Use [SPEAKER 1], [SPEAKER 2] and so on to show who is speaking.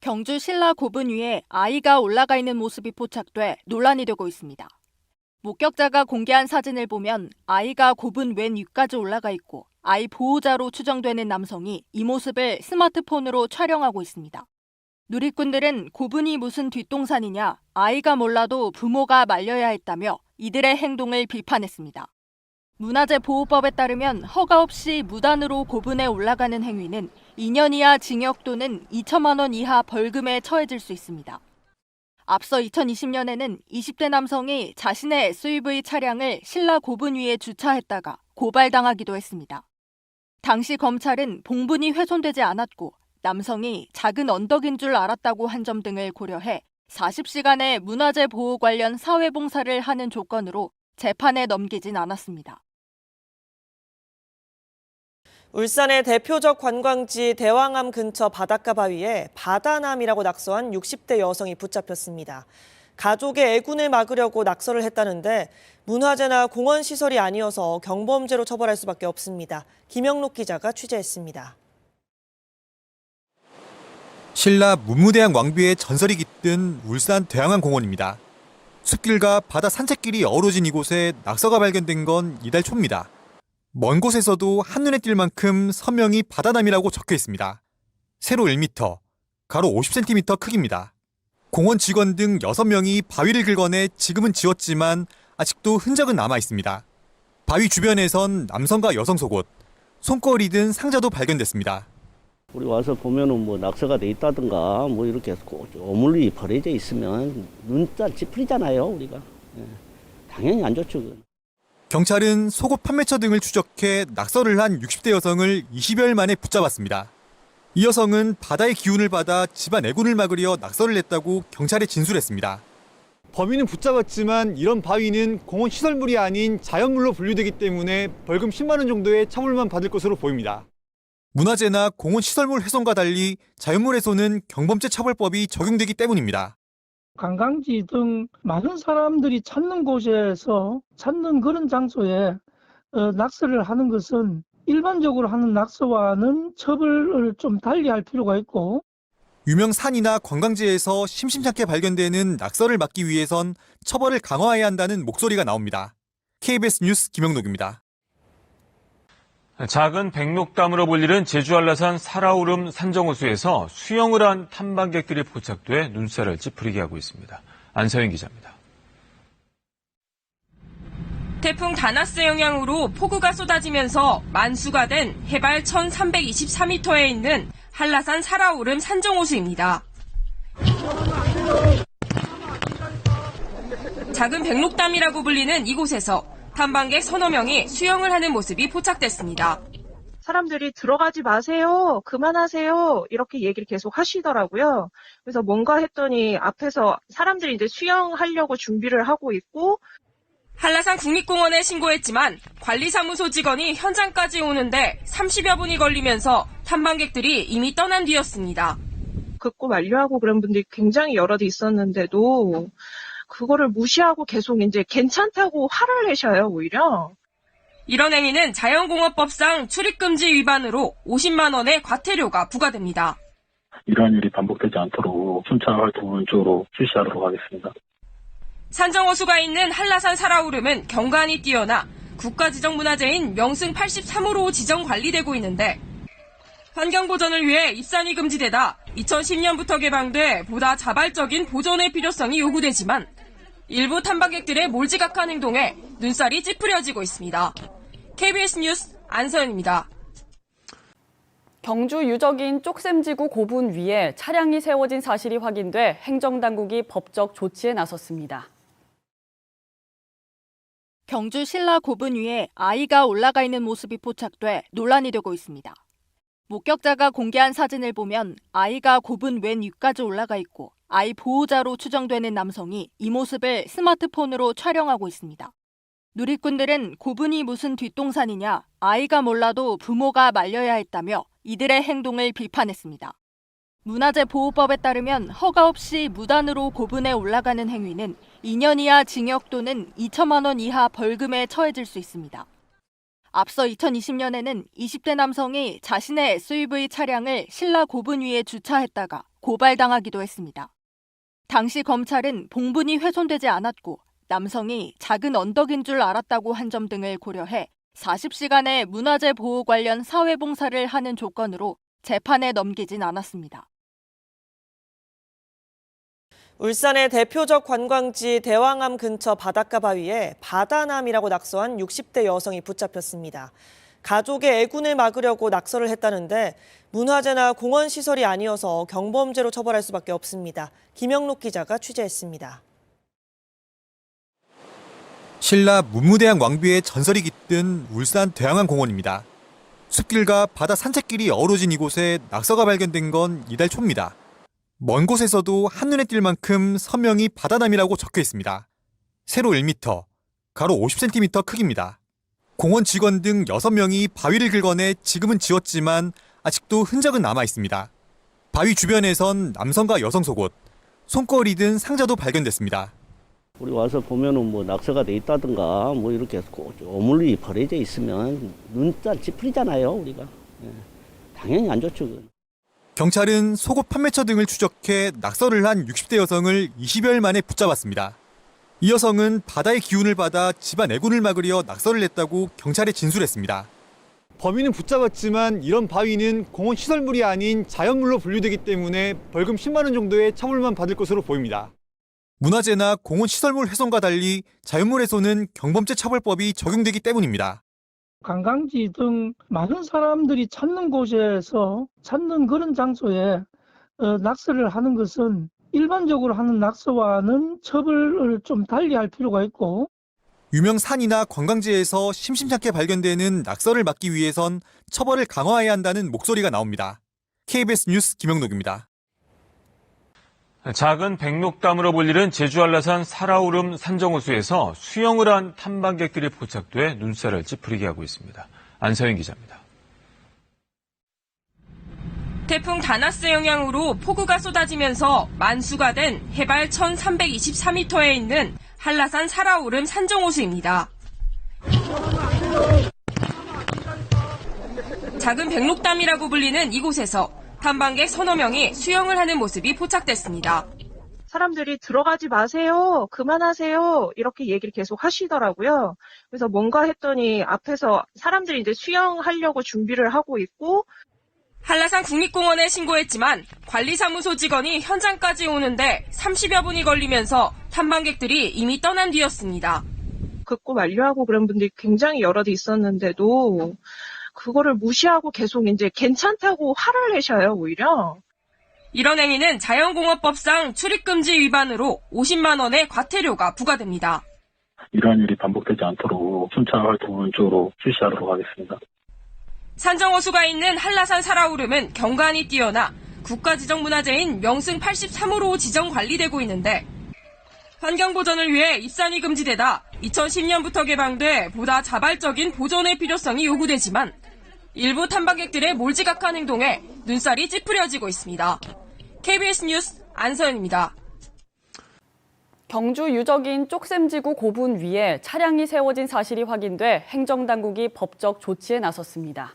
[SPEAKER 1] 경주 신라 고분 위에 아이가 올라가 있는 모습이 포착돼 논란이 되고 있습니다. 목격자가 공개한 사진을 보면 아이가 고분 왼 위까지 올라가 있고 아이 보호자로 추정되는 남성이 이 모습을 스마트폰으로 촬영하고 있습니다. 누리꾼들은 고분이 무슨 뒷동산이냐, 아이가 몰라도 부모가 말려야 했다며 이들의 행동을 비판했습니다. 문화재 보호법에 따르면 허가 없이 무단으로 고분에 올라가는 행위는 2년 이하 징역 또는 2천만 원 이하 벌금에 처해질 수 있습니다. 앞서 2020년에는 20대 남성이 자신의 SUV 차량을 신라 고분 위에 주차했다가 고발당하기도 했습니다. 당시 검찰은 봉분이 훼손되지 않았고 남성이 작은 언덕인 줄 알았다고 한 점 등을 고려해 40시간의 문화재 보호 관련 사회봉사를 하는 조건으로 재판에 넘기진 않았습니다.
[SPEAKER 2] 울산의 대표적 관광지 대왕암 근처 바닷가 바위에 바다남이라고 낙서한 60대 여성이 붙잡혔습니다. 가족의 애군을 막으려고 낙서를 했다는데 문화재나 공원 시설이 아니어서 경범죄로 처벌할 수밖에 없습니다. 김영록 기자가 취재했습니다.
[SPEAKER 3] 신라 문무대왕 왕비의 전설이 깃든 울산 대왕암 공원입니다. 숲길과 바다 산책길이 어우러진 이곳에 낙서가 발견된 건 이달 초입니다. 먼 곳에서도 한눈에 띌 만큼 서명이 바다남이라고 적혀 있습니다. 세로 1m, 가로 50cm 크기입니다. 공원 직원 등 6명이 바위를 긁어내 지금은 지웠지만 아직도 흔적은 남아 있습니다. 바위 주변에선 남성과 여성 속옷, 손거리 든 상자도 발견됐습니다.
[SPEAKER 4] 우리 와서 보면은 뭐 낙서가 돼 있다든가 뭐 이렇게 오물이 버려져 있으면 눈살 찌푸리잖아요 우리가 예. 당연히 안 좋죠.
[SPEAKER 3] 경찰은 속옷 판매처 등을 추적해 낙서를 한 60대 여성을 20여일 만에 붙잡았습니다. 이 여성은 바다의 기운을 받아 집안 애군을 막으려 낙서를 냈다고 경찰에 진술했습니다. 범인은 붙잡았지만 이런 바위는 공원 시설물이 아닌 자연물로 분류되기 때문에 벌금 10만 원 정도의 처벌만 받을 것으로 보입니다. 문화재나 공원 시설물 훼손과 달리 자연물 훼손은 경범죄 처벌법이 적용되기 때문입니다.
[SPEAKER 5] 관광지 등 많은 사람들이 찾는 곳에서 찾는 그런 장소에 어, 낙서를 하는 것은 일반적으로 하는 낙서와는 처벌을 좀 달리 할 필요가 있고
[SPEAKER 3] 유명 산이나 관광지에서 심심찮게 발견되는 낙서를 막기 위해선 처벌을 강화해야 한다는 목소리가 나옵니다. KBS 뉴스 김영록입니다.
[SPEAKER 6] 작은 백록담으로 불리는 제주 한라산 살아오름 산정호수에서 수영을 한 탐방객들이 포착돼 눈살을 찌푸리게 하고 있습니다. 안서영 기자입니다.
[SPEAKER 7] 태풍 다나스 영향으로 폭우가 쏟아지면서 만수가 된 해발 1324m에 있는 한라산 살아오름 산정호수입니다. 작은 백록담이라고 불리는 이곳에서 탐방객 서너 명이 수영을 하는 모습이 포착됐습니다.
[SPEAKER 8] 사람들이 들어가지 마세요. 그만하세요. 이렇게 얘기를 계속 하시더라고요. 그래서 뭔가 했더니 앞에서 사람들이 이제 수영하려고 준비를 하고 있고
[SPEAKER 7] 한라산 국립공원에 신고했지만 관리사무소 직원이 현장까지 오는데 30여 분이 걸리면서 탐방객들이 이미 떠난 뒤였습니다.
[SPEAKER 8] 긋고 만류하고 그런 분들이 굉장히 여럿 있었는데도 그거를 무시하고 계속 이제 괜찮다고 화를 내셔요, 오히려.
[SPEAKER 7] 이런 행위는 자연공업법상 출입금지 위반으로 50만 원의 과태료가 부과됩니다.
[SPEAKER 9] 이러한 일이 반복되지 않도록 순찰 활동을 쪽으로 실시하도록 하겠습니다.
[SPEAKER 7] 산정호수가 있는 한라산 살아오름은 경관이 뛰어나 국가지정문화재인 명승 83호로 지정 관리되고 있는데 환경보전을 위해 입산이 금지되다 2010년부터 개방돼 보다 자발적인 보존의 필요성이 요구되지만 일부 탐방객들의 몰지각한 행동에 눈살이 찌푸려지고 있습니다. KBS 뉴스 안서연입니다.
[SPEAKER 10] 경주 유적인 쪽샘지구 고분 위에 차량이 세워진 사실이 확인돼 행정당국이 법적 조치에 나섰습니다.
[SPEAKER 1] 경주 신라 고분 위에 아이가 올라가 있는 모습이 포착돼 논란이 되고 있습니다. 목격자가 공개한 사진을 보면 아이가 고분 왼 위까지 올라가 있고 아이 보호자로 추정되는 남성이 이 모습을 스마트폰으로 촬영하고 있습니다. 누리꾼들은 고분이 무슨 뒷동산이냐, 아이가 몰라도 부모가 말려야 했다며 이들의 행동을 비판했습니다. 문화재 보호법에 따르면 허가 없이 무단으로 고분에 올라가는 행위는 2년 이하 징역 또는 2천만 원 이하 벌금에 처해질 수 있습니다. 앞서 2020년에는 20대 남성이 자신의 SUV 차량을 신라 고분 위에 주차했다가 고발당하기도 했습니다. 당시 검찰은 봉분이 훼손되지 않았고 남성이 작은 언덕인 줄 알았다고 한 점 등을 고려해 40시간의 문화재 보호 관련 사회봉사를 하는 조건으로 재판에 넘기진 않았습니다.
[SPEAKER 2] 울산의 대표적 관광지 대왕암 근처 바닷가 바위에 바다남이라고 낙서한 60대 여성이 붙잡혔습니다. 가족의 애군을 막으려고 낙서를 했다는데 문화재나 공원 시설이 아니어서 경범죄로 처벌할 수밖에 없습니다. 김영록 기자가 취재했습니다.
[SPEAKER 3] 신라 문무대왕 왕비의 전설이 깃든 울산 대왕암 공원입니다. 숲길과 바다 산책길이 어우러진 이곳에 낙서가 발견된 건 이달 초입니다. 먼 곳에서도 한눈에 띌 만큼 서명이 바다남이라고 적혀 있습니다. 세로 1m, 가로 50cm 크기입니다. 공원 직원 등 6명이 바위를 긁어내 지금은 지웠지만 아직도 흔적은 남아 있습니다. 바위 주변에선 남성과 여성 속옷, 손거리 든 상자도 발견됐습니다.
[SPEAKER 4] 우리 와서 보면은 뭐 낙서가 돼 있다든가 뭐 이렇게 고- 오물이 버려져 있으면 눈살 찌푸리잖아요, 우리가. 예. 당연히 안 좋죠. 그건.
[SPEAKER 3] 경찰은 속옷 판매처 등을 추적해 낙서를 한 60대 여성을 20여일 만에 붙잡았습니다. 이 여성은 바다의 기운을 받아 집안 애군을 막으려 낙서를 냈다고 경찰에 진술했습니다. 범인은 붙잡았지만 이런 바위는 공원 시설물이 아닌 자연물로 분류되기 때문에 벌금 10만 원 정도의 처벌만 받을 것으로 보입니다. 문화재나 공원 시설물 훼손과 달리 자연물 훼손은 경범죄 처벌법이 적용되기 때문입니다.
[SPEAKER 5] 관광지 등 많은 사람들이 찾는 곳에서 찾는 그런 장소에 어, 낙서를 하는 것은 일반적으로 하는 낙서와는 처벌을 좀 달리 할 필요가 있고
[SPEAKER 3] 유명 산이나 관광지에서 심심찮게 발견되는 낙서를 막기 위해선 처벌을 강화해야 한다는 목소리가 나옵니다. KBS 뉴스 김영록입니다.
[SPEAKER 6] 작은 백록담으로 불리는 제주 한라산 살아오름 산정호수에서 수영을 한 탐방객들이 포착돼 눈살을 찌푸리게 하고 있습니다. 안서영 기자입니다.
[SPEAKER 7] 태풍 다나스 영향으로 폭우가 쏟아지면서 만수가 된 해발 1324m에 있는 한라산 살아오름 산정호수입니다. 작은 백록담이라고 불리는 이곳에서 탐방객 서너 명이 수영을 하는 모습이 포착됐습니다.
[SPEAKER 8] 사람들이 들어가지 마세요. 그만하세요. 이렇게 얘기를 계속 하시더라고요. 그래서 뭔가 했더니 앞에서 사람들이 이제 수영하려고 준비를 하고 있고
[SPEAKER 7] 한라산 국립공원에 신고했지만 관리사무소 직원이 현장까지 오는데 30여 분이 걸리면서 탐방객들이 이미 떠난 뒤였습니다.
[SPEAKER 8] 긋고 만류하고 그런 분들이 굉장히 여럿 있었는데도 그거를 무시하고 계속 이제 괜찮다고 화를 내셔요, 오히려.
[SPEAKER 7] 이런 행위는 자연공업법상 출입금지 위반으로 50만 원의 과태료가 부과됩니다.
[SPEAKER 9] 이러한 일이 반복되지 않도록 순찰 활동을 쪽으로 실시하도록 하겠습니다.
[SPEAKER 7] 산정호수가 있는 한라산 살아오름은 경관이 뛰어나 국가지정문화재인 명승 83호로 지정 관리되고 있는데 환경보전을 위해 입산이 금지되다 2010년부터 개방돼 보다 자발적인 보존의 필요성이 요구되지만 일부 탐방객들의 몰지각한 행동에 눈살이 찌푸려지고 있습니다. KBS 뉴스 안서연입니다.
[SPEAKER 10] 경주 유적인 쪽샘지구 고분 위에 차량이 세워진 사실이 확인돼 행정당국이 법적 조치에 나섰습니다.